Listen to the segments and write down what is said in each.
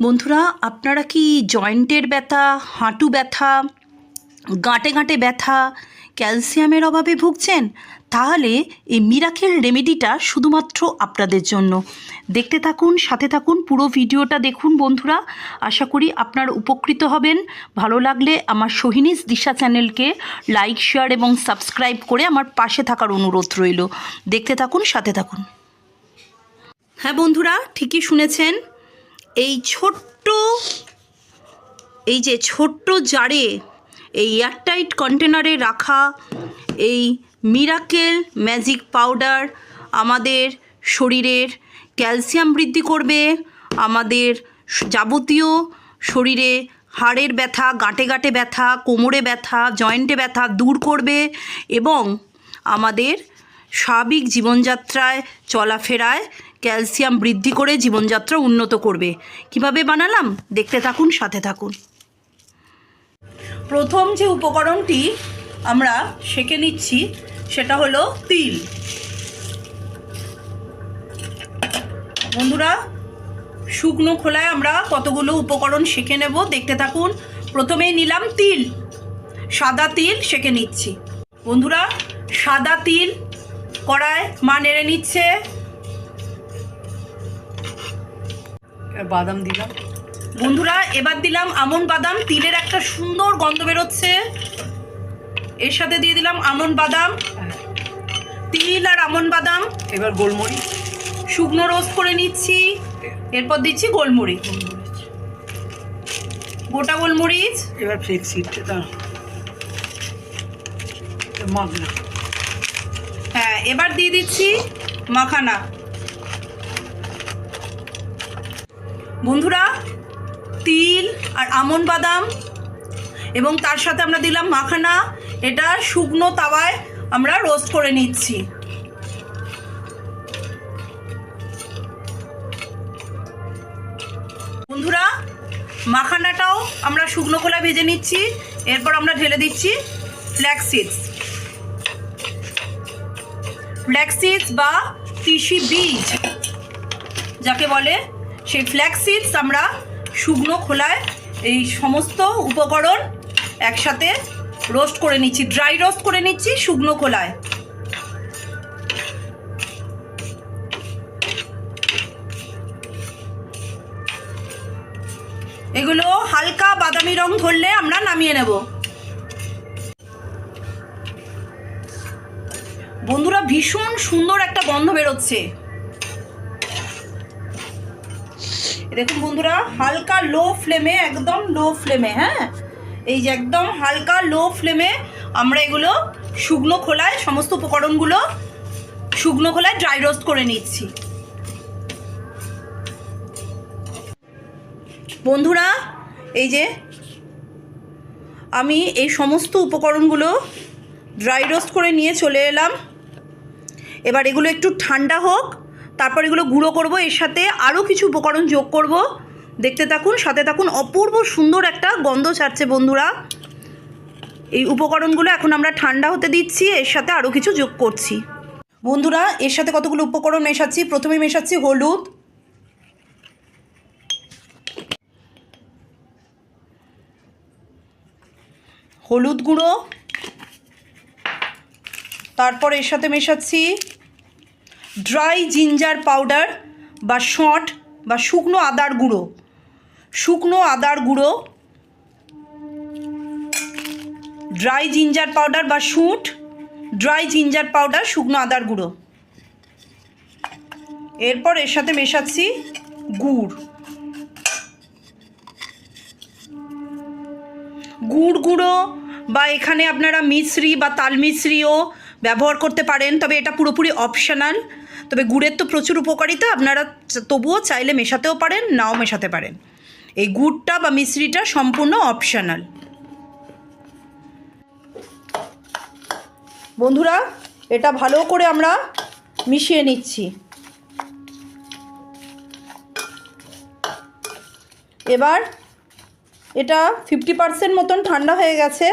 বন্ধুরা, আপনারা কি জয়েন্টের ব্যথা, হাঁটু ব্যথা, গাঁটে গাঁটে ব্যথা, ক্যালসিয়ামের অভাবে ভুগছেন? তাহলে এই মিরাকেল রেমেডিটা শুধুমাত্র আপনাদের জন্য। দেখতে থাকুন, সাথে থাকুন, পুরো ভিডিওটা দেখুন বন্ধুরা। আশা করি আপনার উপকৃত হবেন। ভালো লাগলে আমার সোহিনীস দিশা চ্যানেলকে লাইক, শেয়ার এবং সাবস্ক্রাইব করে আমার পাশে থাকার অনুরোধ রইল। দেখতে থাকুন, সাথে থাকুন। হ্যাঁ বন্ধুরা, ঠিকই শুনেছেন। এই ছোট্ট, এই যে ছোট্ট জারে এই এয়ারটাইট কন্টেনারে রাখা এই মিরাকেল ম্যাজিক পাউডার আমাদের শরীরের ক্যালসিয়াম বৃদ্ধি করবে, আমাদের যাবতীয় শরীরে হাড়ের ব্যথা, গাঁটে গাঁটে ব্যথা, কোমরে ব্যথা, জয়েন্টে ব্যথা দূর করবে এবং আমাদের স্বাভাবিক জীবনযাত্রায়, চলাফেরায় ক্যালসিয়াম বৃদ্ধি করে জীবনযাত্রা উন্নত করবে। কীভাবে বানালাম? দেখতে থাকুন, সাথে থাকুন। প্রথম যে উপকরণটি আমরা সেঁকে নিচ্ছি, সেটা হলো তিল। বন্ধুরা, শুকনো খোলায় আমরা কতগুলো উপকরণ সেঁকে নেব, দেখতে থাকুন। প্রথমেই নিলাম তিল। সাদা তিল সেঁকে নিচ্ছি। বন্ধুরা, সাদা তিল কড়ায় মা নেড়ে নিচ্ছে। বাদাম দিলাম। বন্ধুরা এবার দিলাম আমন বাদাম। তিলের একটা সুন্দর গন্ধ বেরোচ্ছে। এর সাথে দিয়ে দিলাম আমন বাদাম। তিল আর আমন বাদাম। এবার গোলমরিচ। শুকনো রোস্ট করে নিচ্ছি। এরপর দিচ্ছি গোলমরিচ। গোটা গোলমরিচ। এবার ফ্লেক্স সিডটা মাখনা। হ্যাঁ এবার দিয়ে দিচ্ছি মাখানা। বন্ধুরা, তিল আর আমন বাদাম এবং তার সাথে আমরা দিলাম মাখানা। এটা শুকনো তাওয়ায় আমরা রোস্ট করে নিচ্ছি। বন্ধুরা, মাখানাটাও আমরা শুকনো খোলা ভেজে নিচ্ছি। এরপর আমরা ঢেলে দিচ্ছি ফ্ল্যাক্স সিডস ফ্ল্যাক্সিডস বা তিসি বীজ, যাকে বলে সেই ফ্ল্যাক্সিডস আমরা শুকনো খোলায় এই সমস্ত উপকরণ একসাথে রোস্ট করে নিচ্ছি ড্রাই রোস্ট করে নিচ্ছি শুকনো খোলায়। এগুলো হালকা বাদামি রং ধরলে আমরা নামিয়ে নেব। বন্ধুরা ভীষণ সুন্দর একটা গন্ধ বেরোচ্ছে। দেখুন বন্ধুরা, হালকা লো ফ্লেমে একদম লো ফ্লেমে হ্যাঁ? এই যে একদম হালকা লো ফ্লেমে আমরা এগুলো শুকনো খোলায়, সমস্ত উপকরণগুলো শুকনো খোলায় ড্রাই রোস্ট করে নিচ্ছি। বন্ধুরা, এই যে আমি এই সমস্ত উপকরণগুলো ড্রাই রোস্ট করে নিয়ে চলে এলাম। এবার এগুলো একটু ঠান্ডা হোক তারপর এগুলো গুঁড়ো করব, এর সাথে আরও কিছু উপকরণ যোগ করব। দেখতে থাকুন, সাথে থাকুন, অপূর্ব সুন্দর একটা গন্ধ ছাড়ছে বন্ধুরা। এই উপকরণগুলো এখন আমরা ঠান্ডা হতে দিচ্ছি, এর সাথে আরও কিছু যোগ করছি। বন্ধুরা, এর সাথে কতগুলো উপকরণ মেশাচ্ছি? প্রথমে মেশাচ্ছি হলুদ। হলুদ গুঁড়ো। তারপর এর সাথে মেশাচ্ছি ড্রাই জিঞ্জার পাউডার বা শঁট বা শুকনো আদার গুঁড়ো। শুকনো আদার গুঁড়ো। ড্রাই জিঞ্জার পাউডার বা শুঁট। ড্রাই জিঞ্জার পাউডার, শুকনো আদার গুঁড়ো। এরপর এর সাথে মেশাচ্ছি গুড়। গুড় গুঁড়ো বা এখানে আপনারা মিশ্রি বা তাল মিশ্রিও ব্যবহার করতে পারেন, তবে এটা পুরোপুরি অপশনাল তবে গুড়ের তো প্রচুর উপকারিতা, আপনারা তবুও চাইলে মেশাতেও পারেন, নাও মেশাতে পারেন। এই গুড়টা বা মিশ্রিটা সম্পূর্ণ অপশনাল বন্ধুরা, এটা ভালো করে আমরা মিশিয়ে নিচ্ছি। এবার এটা ফিফটি পার্সেন্ট মতন ঠান্ডা হয়ে গেছে।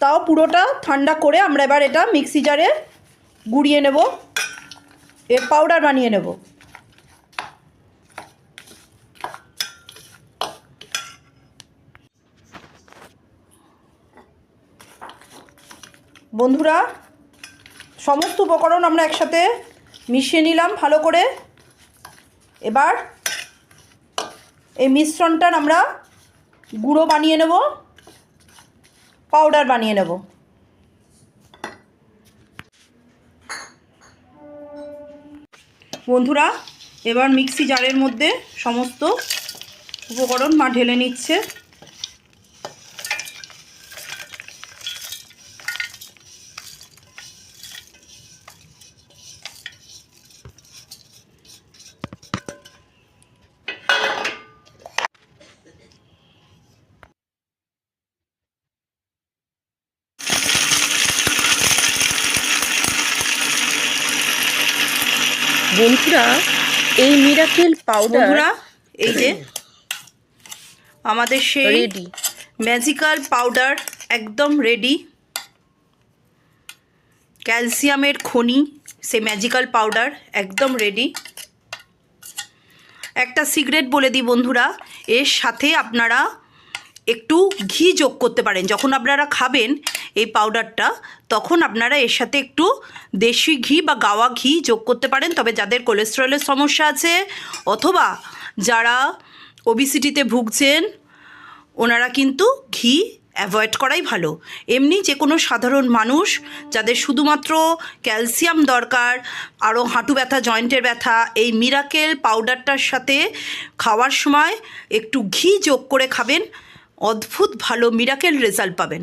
তাও পুরোটা ঠান্ডা করে আমরা এবার এটা মিক্সি জারে গুঁড়িয়ে নেব। এর পাউডার বানিয়ে নেব। বন্ধুরা, সমস্ত উপকরণ আমরা একসাথে মিশিয়ে নিলাম ভালো করে। এবার এই মিশ্রণটার আমরা গুঁড়ো বানিয়ে নেব। পাউডার বানিয়ে নেব। বন্ধুরা এবার মিক্সি জারের মধ্যে সমস্ত উপকরণ মা ঢেলে নিচ্ছে। বন্ধুরা এই মিরাকেল পাউডার এই যে আমাদের সেই রেডি ম্যাজিক্যাল পাউডার একদম রেডি ক্যালসিয়ামের খনি সে ম্যাজিক্যাল পাউডার একদম রেডি একটা সিগারেট বলে দিই বন্ধুরা এর সাথে আপনারা একটু ঘি যোগ করতে পারেন। যখন আপনারা খাবেন এই পাউডারটা তখন আপনারা এর সাথে একটু দেশি ঘি বা গাওয়া ঘি যোগ করতে পারেন। তবে যাদের কোলেস্টেরলের সমস্যা আছে অথবা যারা ওবিসিটিতে ভুগছেন, ওনারা কিন্তু ঘি অ্যাভয়েড করাই ভালো। এমনি যে কোনো সাধারণ মানুষ যাদের শুধুমাত্র ক্যালসিয়াম দরকার আরও হাঁটু ব্যথা জয়েন্টের ব্যথা, এই মিরাকেল পাউডারটার সাথে খাওয়ার সময় একটু ঘি যোগ করে খাবেন, অদ্ভুত ভালো মিরাকেল রেজাল্ট পাবেন।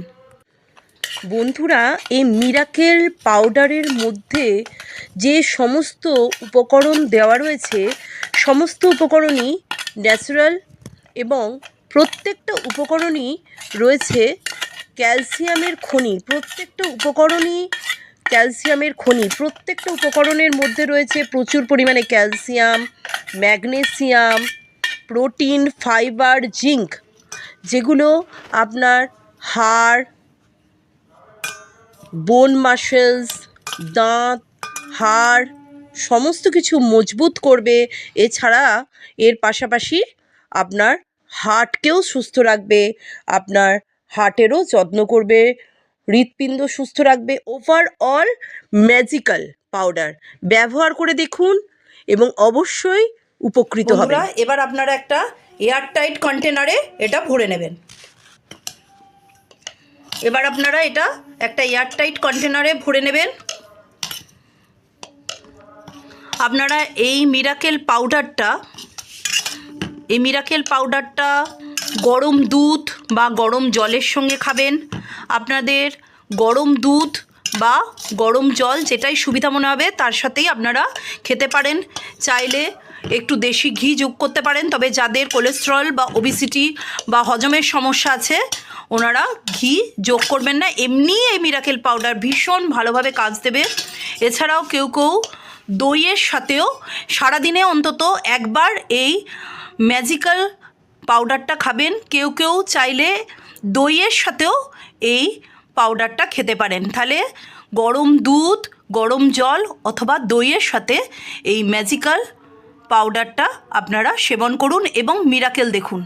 বন্ধুরা, এই মিরাকেল পাউডারের মধ্যে যে সমস্ত উপকরণ দেওয়া রয়েছে, সমস্ত উপকরণই ন্যাচারাল এবং প্রত্যেকটা উপকরণই রয়েছে ক্যালসিয়ামের খনি। প্রত্যেকটা উপকরণই ক্যালসিয়ামের খনি। প্রত্যেকটা উপকরণের মধ্যে রয়েছে প্রচুর পরিমাণে calcium, magnesium, protein, fibre, zinc, যেগুলো আপনার হাড় বোন মাসেলস দাঁত হাড় সমস্ত কিছু মজবুত করবে। এছাড়া এর পাশাপাশি আপনার হার্টকেও সুস্থ রাখবে আপনার হার্টেরও যত্ন করবে হৃৎপিণ্ড সুস্থ রাখবে। ওভারঅল ম্যাজিক্যাল পাউডার ব্যবহার করে দেখুন এবং অবশ্যই উপকৃত হবে এবার আপনারা একটা এয়ারটাইট কন্টেনারে এটা ভরে নেবেন। এবার আপনারা এটা একটা এয়ারটাইট কন্টেনারে ভরে নেবেন। আপনারা এই মিরাকেল পাউডারটা, এই মিরাকেল পাউডারটা গরম দুধ বা গরম জলের সঙ্গে খাবেন। আপনাদের গরম দুধ বা গরম জল যেটাই সুবিধা মনে হবে, তার সাথেই আপনারা খেতে পারেন। চাইলে একটু দেশি ঘি যোগ করতে পারেন, তবে যাদের কোলেস্টেরল বা ওবিসিটি বা হজমের সমস্যা আছে ওনারা ঘি যোগ করবেন না। এমনি এই মিরাকেল পাউডার ভীষণ ভালোভাবে কাজ দেবে। এছাড়াও কেউ কেউ দইয়ের সাথেও সারাদিনে অন্তত একবার এই ম্যাজিক্যাল পাউডারটা খাবেন। কেউ কেউ চাইলে দইয়ের সাথেও এই পাউডারটা খেতে পারেন। তাহলে গরম দুধ, গরম জল অথবা দইয়ের সাথে এই ম্যাজিক্যাল পাউডারটা আপনারা সেবন করুন এবং মিরাকেল দেখুন।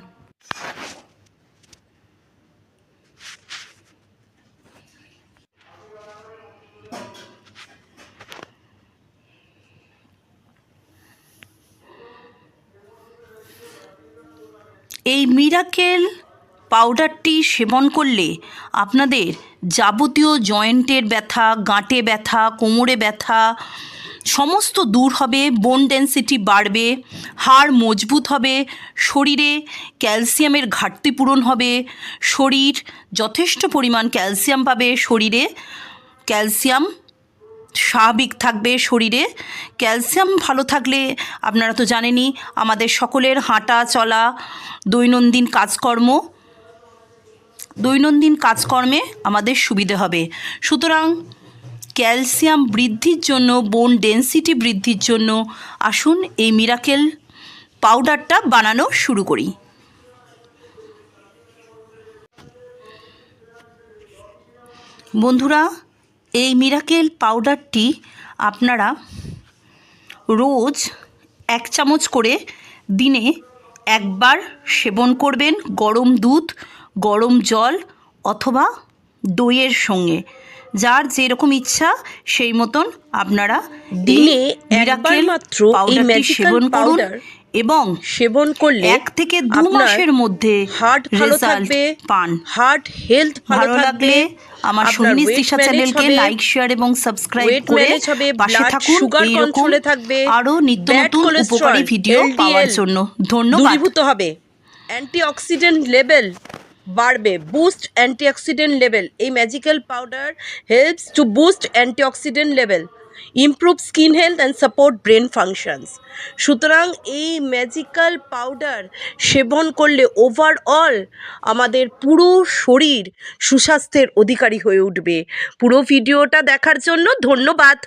এই মিরাকেল পাউডারটি সেবন করলে আপনাদের যাবতীয় জয়েন্টের ব্যথা, গাঁটে ব্যথা, কোমরে ব্যথা সমস্ত দূর হবে বোন ডেন্সিটি বাড়বে, হাড় মজবুত হবে, শরীরে ক্যালসিয়ামের ঘাটতি পূরণ হবে, শরীর যথেষ্ট পরিমাণ ক্যালসিয়াম পাবে, শরীরে ক্যালসিয়াম স্বাভাবিক থাকবে শরীরে। ক্যালসিয়াম ভালো থাকলে, আপনারা তো জানেনই, আমাদের সকলের হাঁটা চলা, দৈনন্দিন কাজকর্ম, দৈনন্দিন কাজকর্মে আমাদের সুবিধে হবে। সুতরাং ক্যালসিয়াম বৃদ্ধির জন্য বোন ডেন্সিটি বৃদ্ধির জন্য আসুন এই মিরাকেল পাউডারটা বানানো শুরু করি। বন্ধুরা এই মিরাকেল পাউডারটি আপনারা রোজ এক চামচ করে দিনে একবার সেবন করবেন গরম দুধ গরম জল অথবা দইয়ের সঙ্গে। যার যেরকম ইচ্ছা সেই মতন আপনারা দিনে একবার মাত্র এই সেবন করুন। এবং সেবন করলে এক থেকে দু মাসের মধ্যে হার্ট ভালো থাকবে পান। হার্ট হেলথ ভালো থাকবে আমার সন্নি তৃষা চ্যানেলকে লাইক শেয়ার এবং সাবস্ক্রাইব করে পাশে থাকুন। সুগার কন্ট্রোলে থাকবে আরও নিত্য নতুন উপকারী ভিডিও পাওয়ার জন্য ধন্যবাদ। দূরীভূত হবে। অ্যান্টিঅক্সিডেন্ট লেভেল বাড়বে বুস্ট অ্যান্টিঅক্সিডেন্ট লেভেল এই magical powder helps to boost antioxidant level improve skin health and support brain functions সুতরাং এই ম্যাজিক্যাল পাউডার সেবন করলে ওভারঅল আমাদের পুরো শরীর সুস্বাস্থ্যের অধিকারী হয়ে উঠবে। পুরো ভিডিওটা দেখার জন্য ধন্যবাদ।